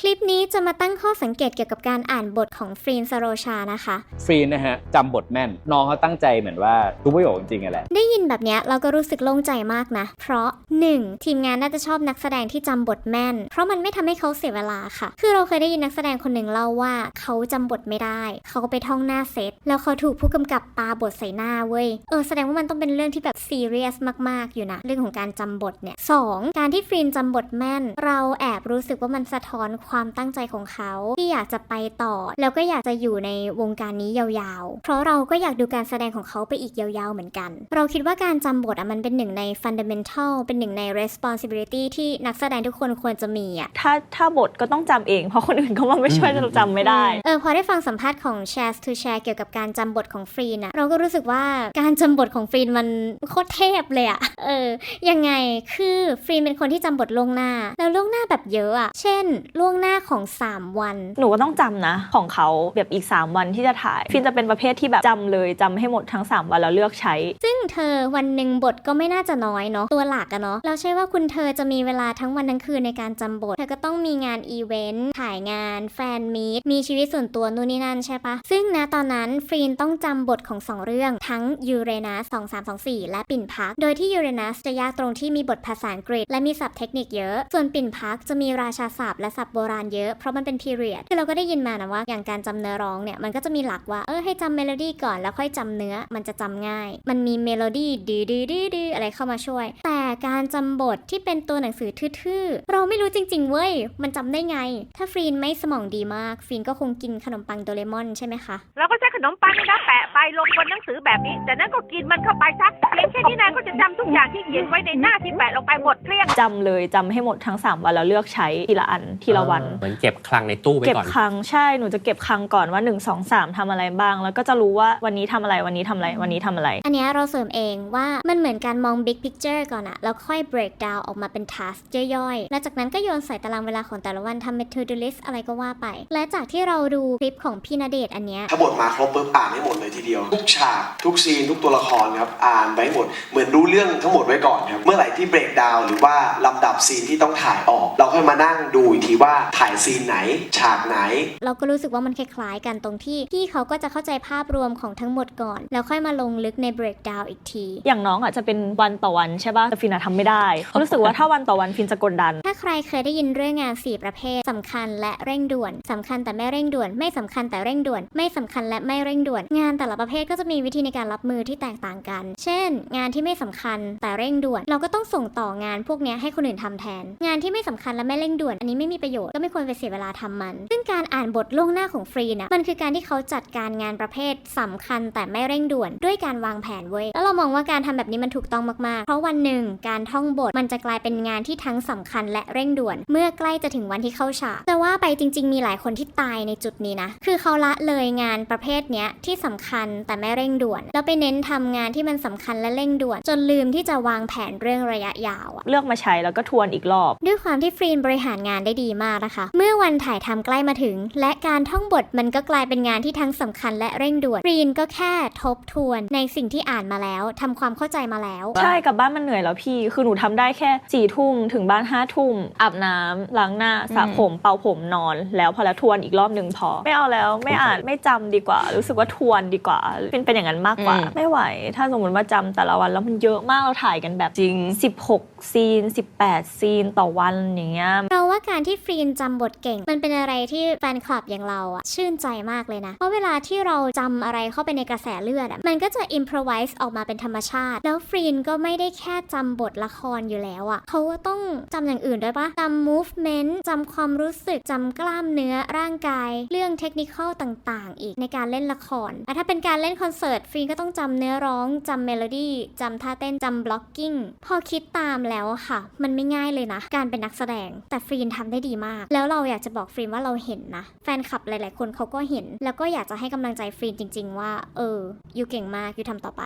คลิปนี้จะมาตั้งข้อสังเกตเกี่ยวกับการอ่านบทของฟรีนสโรชานะคะ ฟรีนนะฮะจำบทแม่น น้องเขาตั้งใจเหมือนว่าทุกประโยคจริงๆอะแหละ ได้ยินแบบเนี้ยเราก็รู้สึกโล่งใจมากนะ เพราะ 1. ทีมงานน่าจะชอบนักแสดงที่จำบทแม่น เพราะมันไม่ทำให้เขาเสียเวลาค่ะ คือเราเคยได้ยินนักแสดงคนหนึ่งเล่าว่า เขาจำบทไม่ได้ เขาก็ไปท่องหน้าเซตแล้วเขาถูกผู้กำกับปาบทใส่หน้าเว้ยเออแสดงว่ามันต้องเป็นเรื่องที่แบบซีเรียสมากๆอยู่นะเรื่องของการจำบทเนี่ย 2. การที่ฟรีนจำบทแม่น เราแอบรู้สึกว่ามันสะท้อนความตั้งใจของเขาที่อยากจะไปต่อ แล้วก็อยากจะอยู่ในวงการนี้ยาวๆ เพราะเราก็อยากดูการแสดงของเขาไปอีกยาวๆเหมือนกัน เราคิดว่าการจำบทอะมันเป็นหนึ่งใน fundamental เป็นหนึ่งใน responsibility ที่นักแสดงทุกคนควรจะมีอะถ้าถ้าบทก็ต้องจำเอง เพราะคนอื่นเขามาไม่ช่วยอืมเราจำไม่ได้ เออพอได้ฟังสัมภาษณ์ของ Share to Share เกี่ยวกับการจำบทของฟรีนอะเราก็รู้สึกว่าการจำบทของฟรีนมันโคตรเทพเลยอะเออยังไงคือฟรีนเป็นคนที่จำบทล่วงหน้า แล้วล่วงหน้าแบบเยอะอะเช่นล่วงหน้าของ 3 วัน หนูก็ต้องจำนะ ของเขาแบบอีก 3 วันที่จะถ่าย ฟินจะเป็นประเภทที่แบบจำเลยจำให้หมดทั้ง 3 วันแล้วเลือกใช้ ซึ่งเธอวันหนึ่งบทก็ไม่น่าจะน้อยเนาะตัวหลักอะเนาะเราใช่ว่าคุณเธอจะมีเวลาทั้งวันทั้งคืนในการจำบท เธอก็ต้องมีงานอีเวนต์ถ่ายงาน แฟนมีตมีชีวิตส่วนตัวนู่นนี่นั่นใช่ปะซึ่งนะตอนนั้นฟรีนต้องจำบทของสองเรื่องทั้งยูเรนัส2324 และปิ่นพัก โดยที่ยูเรนัสจะยากตรงที่มีบทภาษาอังกฤษและมีศัพท์เทคนิคเยอะ ส่วนปิ่นพักจะมีราชาศัพท์และศัพท์โบราณเยอะ เพราะมันเป็นพีเรียดคือเราก็ได้ยินมานะว่า อย่างการจำเนื้อร้องเนี่ยมันก็จะมีหลักว่าเออให้จำเมโลดี้ก่อนแล้วค่อยจำเนื้อมันจะจำง่าย มันมีเมโลดี้ดื้อดื้อดื้อดื้ออะไรเข้ามาช่วย แต่การจำบทที่เป็นตัวหนังสือทื่อๆเราไม่รู้จริง ๆ เว้ย มันจำได้ไง ถ้าฟรีนไม่สมองดีมากฟรีนก็คงกินขนมปังโดเรมอนใช่ไหมคะเราก็ใช้ขนมปังนี่นะแปะไปลงบนหนังสือแบบนี้ แต่นั้นก็กินมันเข้าไปซะเพียงแค่นี้นายก็จะจำทุกอย่างที่เขียนไว้ในหน้าที่แปะลงไปหมดเกลี้ยงจำเลยจำให้หมดทั้ง3วันแล้วเลือกใช้ทีละอันทีละวันเหมือนเก็บคลังในตู้ไว้เก็บก่อนคลังใช่หนูจะเก็บคลังก่อนว่า 1 2 3ทำอะไรบ้าง แล้วก็จะรู้ว่าวันนี้ทำอะไรวันนี้ทำอะไรวันนี้ทำอะไร อันเนี้ยเราเสริมเองว่ามันเหมือนการมอง big picture ก่อนอะแล้วค่อย break down ออกมาเป็น task ย่อยๆ แล้วจากนั้นก็โยนใส่ตารางเวลาของแต่ละวันทำเป็น to do list อะไรก็ว่าไป และจากที่เราดูคลิปของพี่ณเดชน์อันเนี้ยถ้าบทมาครบปุ๊บอ่านให้หมดเลยทีเดียว ทุกฉากทุกซีนทุกตัวละครครับอ่านไปให้หมด เหมือนรู้เรื่องทั้งหมดไว้ก่อนครับเมื่อไหร่ที่เบรกดาวหรือว่าลำดับซีนที่ต้องถ่ายออก เราค่อยมานั่งดูอีกทีว่าถ่ายซีนไหน ฉากไหน เราก็รู้สึกว่ามันคล้ายๆ กันตรงที่พี่เขาก็จะเข้าใจภาพรวมของทั้งหมดก่อน แล้วค่อยมาลงลึกใน breakdown อีกที อย่างน้องอะจะเป็นวันต่อวันใช่ป่ะแต่ฟินอะทำไม่ได้รู้สึกว่าถ้าวันต่อวันฟินจะกดดัน ถ้าใครเคยได้ยินเรื่องงาน 4 ประเภทสำคัญและเร่งด่วนสำคัญแต่ไม่เร่งด่วน ไม่สำคัญแต่เร่งด่วน ไม่สำคัญและไม่เร่งด่วน งานแต่ละประเภทก็จะมีวิธีในการรับมือที่แตกต่างกัน เช่น งานที่ไม่สำคัญแต่เร่งด่วน เราก็ต้องส่งต่องานพวกเนี้ยให้คนอื่นทำแทน งานที่ไม่สำคัญและไม่เร่งด่วน อันนี้ไม่มีประโยชน์ก็ไม่ควรไปเสียเวลาทำมัน ซึ่งการอ่านบทล่วงหน้าของฟรีนะมันคือการที่เขาจัดการงานประเภทสำคัญ แต่ไม่เร่งด่วนด้วยการวางแผนเว้ยแล้วเรามองว่าการทำแบบนี้มันถูกต้องมากๆ เพราะวันหนึ่งการท่องบทมันจะกลายเป็นงานที่ทั้งสำคัญและเร่งด่วน เมื่อใกล้จะถึงวันที่เข้าฉากแต่ว่าไปจริง ๆ มีหลายคนที่ตายในจุดนี้นะ คือเขาละเลยงานประเภทเนี้ยที่สำคัญแต่ไม่เร่งด่วน แล้วไปเน้นทำงานที่มันสำคัญและเร่งด่วน จนลืมที่จะวางแผนเรื่องระยะยาวอะเลือกมาใช้แล้วก็ทวนอีกรอบ ด้วยความที่ฟรีนบริหารงานได้ดีมากนะคะ เมื่อวันถ่ายทำใกล้มาถึง และการท่องบทมันก็กลายเป็นงานที่ทั้งสำคัญและเร่งด่วนฟรีนก็แค่ทบทวนในสิ่งที่อ่านมาแล้วทำความเข้าใจมาแล้ว ใช่กลับบ้านมันเหนื่อยแล้วพี่ คือหนูทำได้แค่สี่ทุ่มถึงบ้านห้าทุ่มอาบน้ำล้างหน้าสระผมเป่าผมนอน แล้วพอแล้วทวนอีกรอบหนึ่งพอ ไม่เอาแล้วไม่อ่านไม่จำดีกว่า รู้สึกว่าทวนดีกว่า เป็นเป็นอย่างนั้นมากกว่าอืมไม่ไหว ถ้าสมมติว่าจำแต่ละวันแล้วมันเยอะมากเราถ่ายกันแบบจริง 16 ซีน 18 ซีนต่อวันอย่างเงี้ยเราว่าการที่ฟรีนจำบทเก่ง มันเป็นอะไรที่แฟนคลับอย่างเราอะชื่นใจมากเลยนะ เพราะเวลาที่เราจำอะไรเข้าไปในกระแสเลือดอะมันก็จะอิมพรไวส์ออกมาเป็นธรรมชาติ แล้วฟรีนก็ไม่ได้แค่จำบทละครอยู่แล้วอะเขาก็ต้องจำอย่างอื่นด้วยปะจำ movement จำความรู้สึกจำกล้ามเนื้อร่างกาย เรื่องเทคนิคต่างๆ อีกในการเล่นละครแต่ถ้าเป็นการเล่นคอนเสิร์ตฟรีนก็ต้องจำเนื้อร้องจำเมโลดี้จำท่าเต้นจำบล็อกกิ้งพอคิดตามแล้วค่ะ มันไม่ง่ายเลยนะ การเป็นนักแสดงแต่ฟรีนทำได้ดีมากแล้วเราอยากจะบอกฟรีนว่าเราเห็นนะ แฟนคลับหลาย ๆ คนเขาก็เห็น แล้วก็อยากจะให้กำลังใจฟรีนจริง ๆ ว่า เออ อยู่เก่งมาก อยู่ทำต่อไป